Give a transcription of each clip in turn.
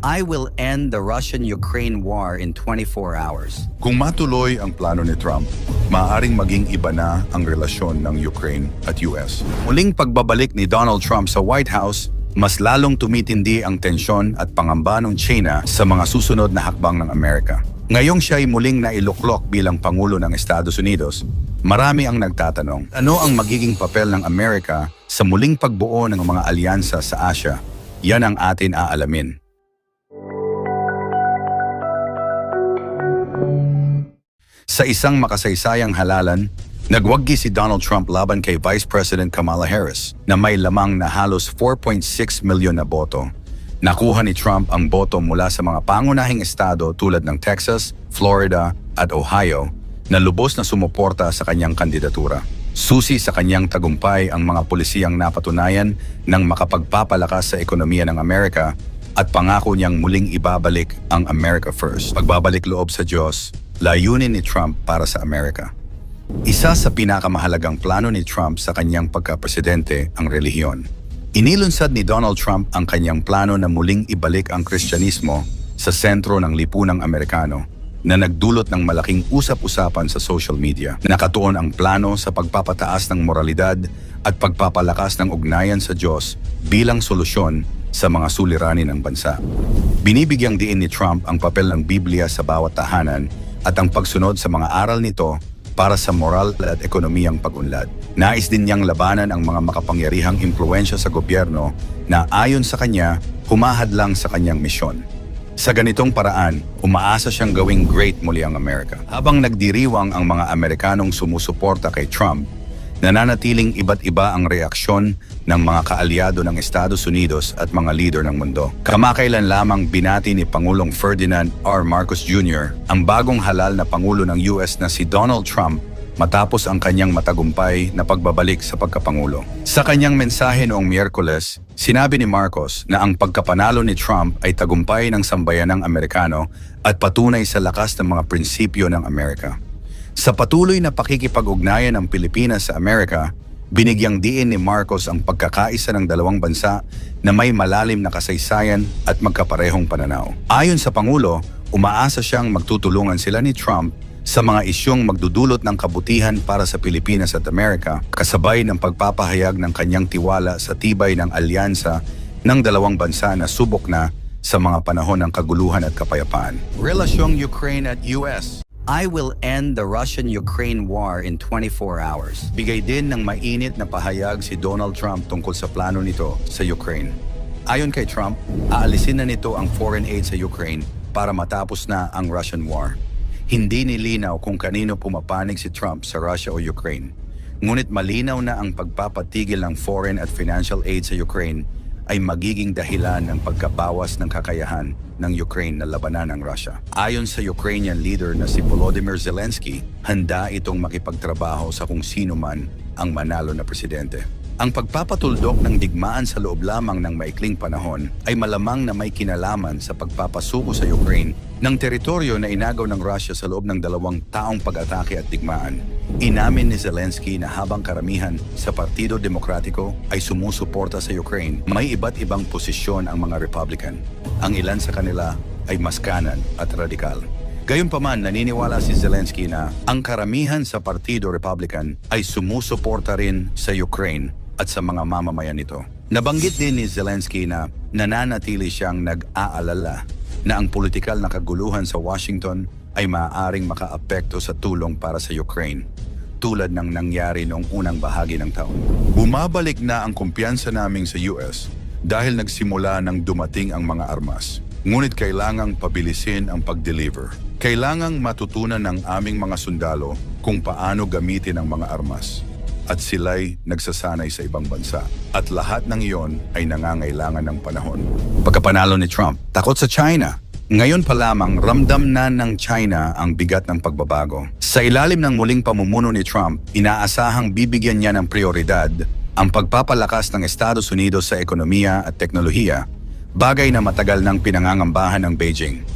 I will end the Russian-Ukraine war in 24 hours. Kung matuloy ang plano ni Trump, maaaring maging iba na ang relasyon ng Ukraine at US. Muling pagbabalik ni Donald Trump sa White House, mas lalong tumitindi ang tensyon at pangamba ng China sa mga susunod na hakbang ng Amerika. Ngayong siya ay muling nailuklok bilang Pangulo ng Estados Unidos, marami ang nagtatanong, ano ang magiging papel ng Amerika sa muling pagbuo ng mga alyansa sa Asia? Yan ang atin aalamin. Sa isang makasaysayang halalan, nagwagi si Donald Trump laban kay Vice President Kamala Harris na may lamang na halos 4.6 milyon na boto. Nakuha ni Trump ang boto mula sa mga pangunahing estado tulad ng Texas, Florida at Ohio na lubos na sumuporta sa kanyang kandidatura. Susi sa kanyang tagumpay ang mga pulisiyang napatunayan ng makapagpapalakas sa ekonomiya ng Amerika at pangako niyang muling ibabalik ang America First. Pagbabalik loob sa Diyos, layunin ni Trump para sa Amerika. Isa sa pinakamahalagang plano ni Trump sa kanyang pagkapresidente ang relihiyon. Inilunsad ni Donald Trump ang kanyang plano na muling ibalik ang Kristyanismo sa sentro ng lipunang Amerikano na nagdulot ng malaking usap-usapan sa social media. Nakatuon ang plano sa pagpapataas ng moralidad at pagpapalakas ng ugnayan sa Diyos bilang solusyon sa mga suliranin ng bansa. Binibigyang diin ni Trump ang papel ng Biblia sa bawat tahanan at ang pagsunod sa mga aral nito para sa moral at ekonomiyang pag-unlad. Nais din niyang labanan ang mga makapangyarihang impluensya sa gobyerno na ayon sa kanya, humahadlang sa kanyang misyon. Sa ganitong paraan, umaasa siyang gawing great muli ang Amerika. Habang nagdiriwang ang mga Amerikanong sumusuporta kay Trump, nananatiling iba't iba ang reaksyon ng mga kaalyado ng Estados Unidos at mga leader ng mundo. Kamakailan lamang binati ni Pangulong Ferdinand R. Marcos Jr. ang bagong halal na Pangulo ng US na si Donald Trump matapos ang kanyang matagumpay na pagbabalik sa pagkapangulo. Sa kanyang mensahe noong Miyerkules, sinabi ni Marcos na ang pagkapanalo ni Trump ay tagumpay ng sambayanang Amerikano at patunay sa lakas ng mga prinsipyo ng Amerika. Sa patuloy na pakikipag-ugnayan ng Pilipinas sa Amerika, binigyang diin ni Marcos ang pagkakaisa ng dalawang bansa na may malalim na kasaysayan at magkaparehong pananaw. Ayon sa Pangulo, umaasa siyang magtutulungan sila ni Trump sa mga isyong magdudulot ng kabutihan para sa Pilipinas at Amerika, kasabay ng pagpapahayag ng kanyang tiwala sa tibay ng alyansa ng dalawang bansa na subok na sa mga panahon ng kaguluhan at kapayapaan. Relasyong Ukraine at US I will end the Russian-Ukraine war in 24 hours. Bigay din ng mainit na pahayag si Donald Trump tungkol sa plano nito sa Ukraine. Ayon kay Trump, aalisin na nito ang foreign aid sa Ukraine para matapos na ang Russian war. Hindi nilinaw kung kanino pumapanig si Trump sa Russia o Ukraine. Ngunit malinaw na ang pagpapatigil ng foreign at financial aid sa Ukraine ay magiging dahilan ng pagkabawas ng kakayahan ng Ukraine na labanan ang Russia. Ayon sa Ukrainian leader na si Volodymyr Zelensky, handa itong makipagtrabaho sa kung sino man ang manalo na presidente. Ang pagpapatuldok ng digmaan sa loob lamang ng maikling panahon ay malamang na may kinalaman sa pagpapasuko sa Ukraine ng teritoryo na inagaw ng Russia sa loob ng dalawang taong pag-atake at digmaan. Inamin ni Zelensky na habang karamihan sa Partido Demokratiko ay sumusuporta sa Ukraine, may iba't ibang posisyon ang mga Republican. Ang ilan sa kanila ay mas kanan at radikal. Gayunpaman, naniniwala si Zelensky na ang karamihan sa Partido Republican ay sumusuporta rin sa Ukraine at sa mga mamamayan nito. Nabanggit din ni Zelensky na nananatili siyang nag-aalala na ang politikal na kaguluhan sa Washington ay maaaring makaapekto sa tulong para sa Ukraine tulad ng nangyari noong unang bahagi ng taon. Bumabalik na ang kumpiyansa naming sa US dahil nagsimula nang dumating ang mga armas. Ngunit kailangang pabilisin ang pag-deliver. Kailangang matutunan ng aming mga sundalo kung paano gamitin ang mga armas. At sila'y nagsasanay sa ibang bansa. At lahat ng iyon ay nangangailangan ng panahon. Pagkapanalo ni Trump, takot sa China. Ngayon pa lamang ramdam na ng China ang bigat ng pagbabago. Sa ilalim ng muling pamumuno ni Trump, inaasahang bibigyan niya ng prioridad ang pagpapalakas ng Estados Unidos sa ekonomiya at teknolohiya, bagay na matagal nang pinangangambahan ng Beijing.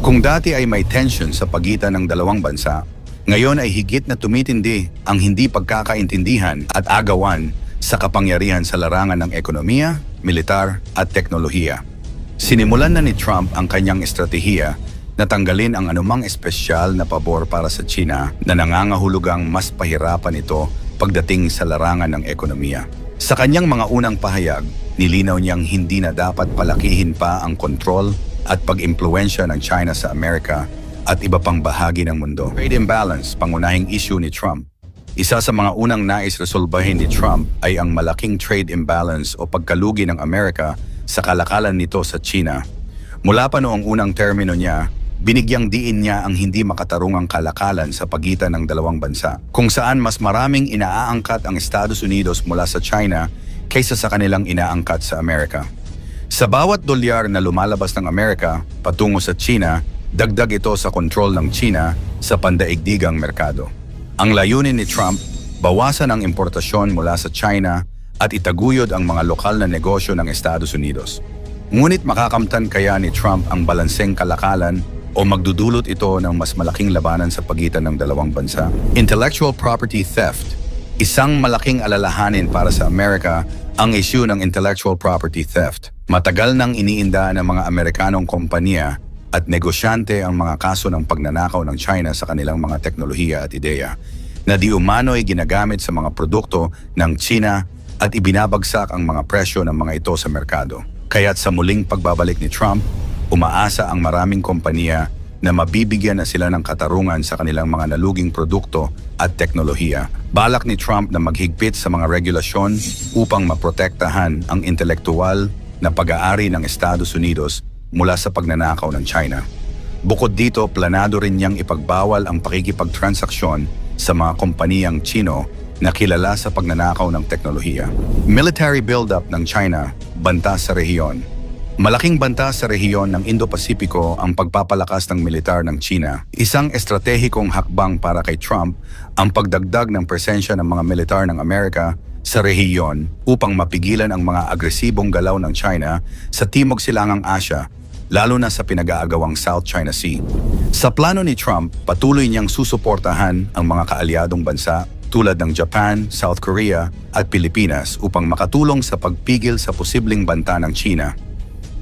Kung dati ay may tension sa pagitan ng dalawang bansa, ngayon ay higit na tumitindi ang hindi pagkakaintindihan at agawan sa kapangyarihan sa larangan ng ekonomiya, militar at teknolohiya. Sinimulan na ni Trump ang kanyang estratehiya na tanggalin ang anumang espesyal na pabor para sa China na nangangahulugang mas pahirapan ito pagdating sa larangan ng ekonomiya. Sa kanyang mga unang pahayag, nilinaw niyang hindi na dapat palakihin pa ang kontrol at pag-impluensya ng China sa Amerika at iba pang bahagi ng mundo. Trade imbalance, pangunahing issue ni Trump. Isa sa mga unang nais resolbahin ni Trump ay ang malaking trade imbalance o pagkalugi ng Amerika sa kalakalan nito sa China. Mula pa noong unang termino niya, binigyang diin niya ang hindi makatarungang kalakalan sa pagitan ng dalawang bansa, kung saan mas maraming inaaangkat ang Estados Unidos mula sa China kaysa sa kanilang inaangkat sa Amerika. Sa bawat dolyar na lumalabas ng Amerika patungo sa China, dagdag ito sa kontrol ng China sa pandaigdigang merkado. Ang layunin ni Trump, bawasan ang importasyon mula sa China at itaguyod ang mga lokal na negosyo ng Estados Unidos. Ngunit makakamtan kaya ni Trump ang balanseng kalakalan o magdudulot ito ng mas malaking labanan sa pagitan ng dalawang bansa? Intellectual property theft. Isang malaking alalahanin para sa Amerika ang issue ng intellectual property theft. Matagal nang iniinda ng mga Amerikanong kompanya at negosyante ang mga kaso ng pagnanakaw ng China sa kanilang mga teknolohiya at ideya na di umano ay ginagamit sa mga produkto ng China at ibinabagsak ang mga presyo ng mga ito sa merkado. Kaya't sa muling pagbabalik ni Trump, umaasa ang maraming kompanya na mabibigyan na sila ng katarungan sa kanilang mga naluging produkto at teknolohiya. Balak ni Trump na maghigpit sa mga regulasyon upang maprotektahan ang intelektual na pag-aari ng Estados Unidos mula sa pagnanakaw ng China. Bukod dito, planado rin niyang ipagbawal ang pakikipagtransaksyon sa mga kompaniyang Chino na kilala sa pagnanakaw ng teknolohiya. Military buildup ng China, banta sa rehiyon. Malaking banta sa rehiyon ng Indo-Pasipiko ang pagpapalakas ng militar ng China. Isang estratehikong hakbang para kay Trump ang pagdagdag ng presensya ng mga militar ng Amerika sa rehiyon upang mapigilan ang mga agresibong galaw ng China sa Timog Silangang Asya lalo na sa pinag-aagawang South China Sea. Sa plano ni Trump, patuloy niyang susuportahan ang mga kaalyadong bansa tulad ng Japan, South Korea at Pilipinas upang makatulong sa pagpigil sa posibleng banta ng China.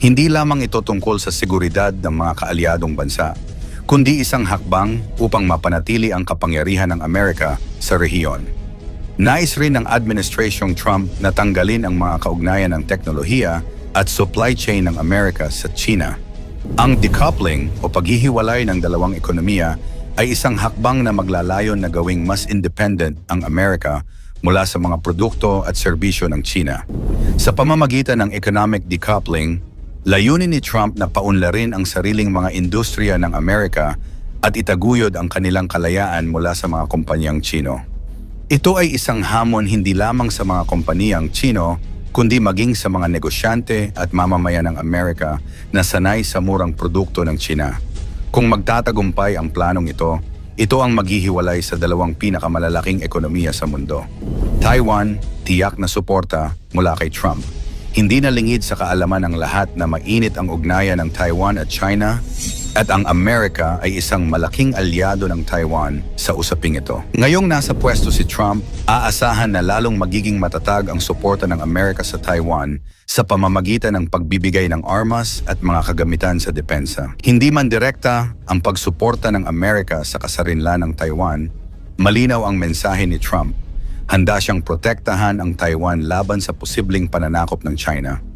Hindi lamang ito tungkol sa seguridad ng mga kaalyadong bansa, kundi isang hakbang upang mapanatili ang kapangyarihan ng Amerika sa rehiyon. Nais rin ng Administrasyong Trump na tanggalin ang mga kaugnayan ng teknolohiya at supply chain ng Amerika sa China. Ang decoupling o paghihiwalay ng dalawang ekonomiya ay isang hakbang na maglalayon na gawing mas independent ang Amerika mula sa mga produkto at serbisyo ng China. Sa pamamagitan ng economic decoupling, layunin ni Trump na paunlarin ang sariling mga industriya ng Amerika at itaguyod ang kanilang kalayaan mula sa mga kumpanyang Chino. Ito ay isang hamon hindi lamang sa mga kompaniyang Chino, kundi maging sa mga negosyante at mamamayan ng Amerika na sanay sa murang produkto ng China. Kung magtatagumpay ang planong ito, ito ang maghihiwalay sa dalawang pinakamalalaking ekonomiya sa mundo. Taiwan, tiyak na suporta mula kay Trump. Hindi na lingid sa kaalaman ng lahat na mainit ang ugnayan ng Taiwan at China at ang Amerika ay isang malaking alyado ng Taiwan sa usaping ito. Ngayong nasa pwesto si Trump, aasahan na lalong magiging matatag ang suporta ng Amerika sa Taiwan sa pamamagitan ng pagbibigay ng armas at mga kagamitan sa depensa. Hindi man direkta ang pagsuporta ng Amerika sa kasarinlan ng Taiwan, malinaw ang mensahe ni Trump. Handa siyang protektahan ang Taiwan laban sa posibleng pananakop ng China.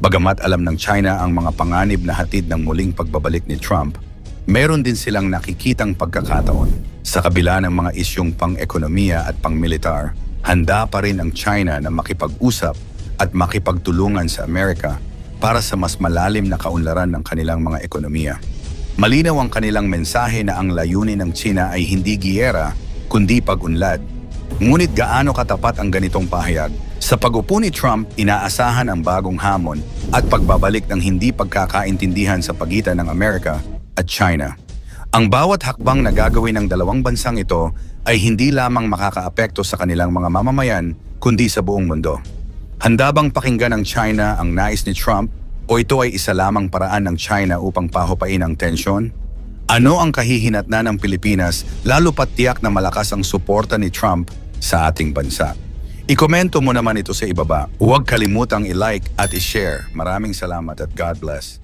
Bagamat alam ng China ang mga panganib na hatid ng muling pagbabalik ni Trump, meron din silang nakikitang pagkakataon. Sa kabila ng mga isyong pang-ekonomiya at pang-militar, handa pa rin ang China na makipag-usap at makipagtulungan sa Amerika para sa mas malalim na kaunlaran ng kanilang mga ekonomiya. Malinaw ang kanilang mensahe na ang layunin ng China ay hindi giyera, kundi pag-unlad. Ngunit gaano katapat ang ganitong pahayag? Sa pag-upo ni Trump, inaasahan ang bagong hamon at pagbabalik ng hindi pagkakaintindihan sa pagitan ng Amerika at China. Ang bawat hakbang na gagawin ng dalawang bansang ito ay hindi lamang makakaapekto sa kanilang mga mamamayan, kundi sa buong mundo. Handa bang pakinggan ng China ang nais ni Trump o ito ay isa lamang paraan ng China upang pahupain ang tensyon? Ano ang kahihinatnan ng Pilipinas lalo pat tiyak na malakas ang suporta ni Trump sa ating bansa? Ikomento mo naman ito sa ibaba. Huwag kalimutang i-like at i-share. Maraming salamat at God bless.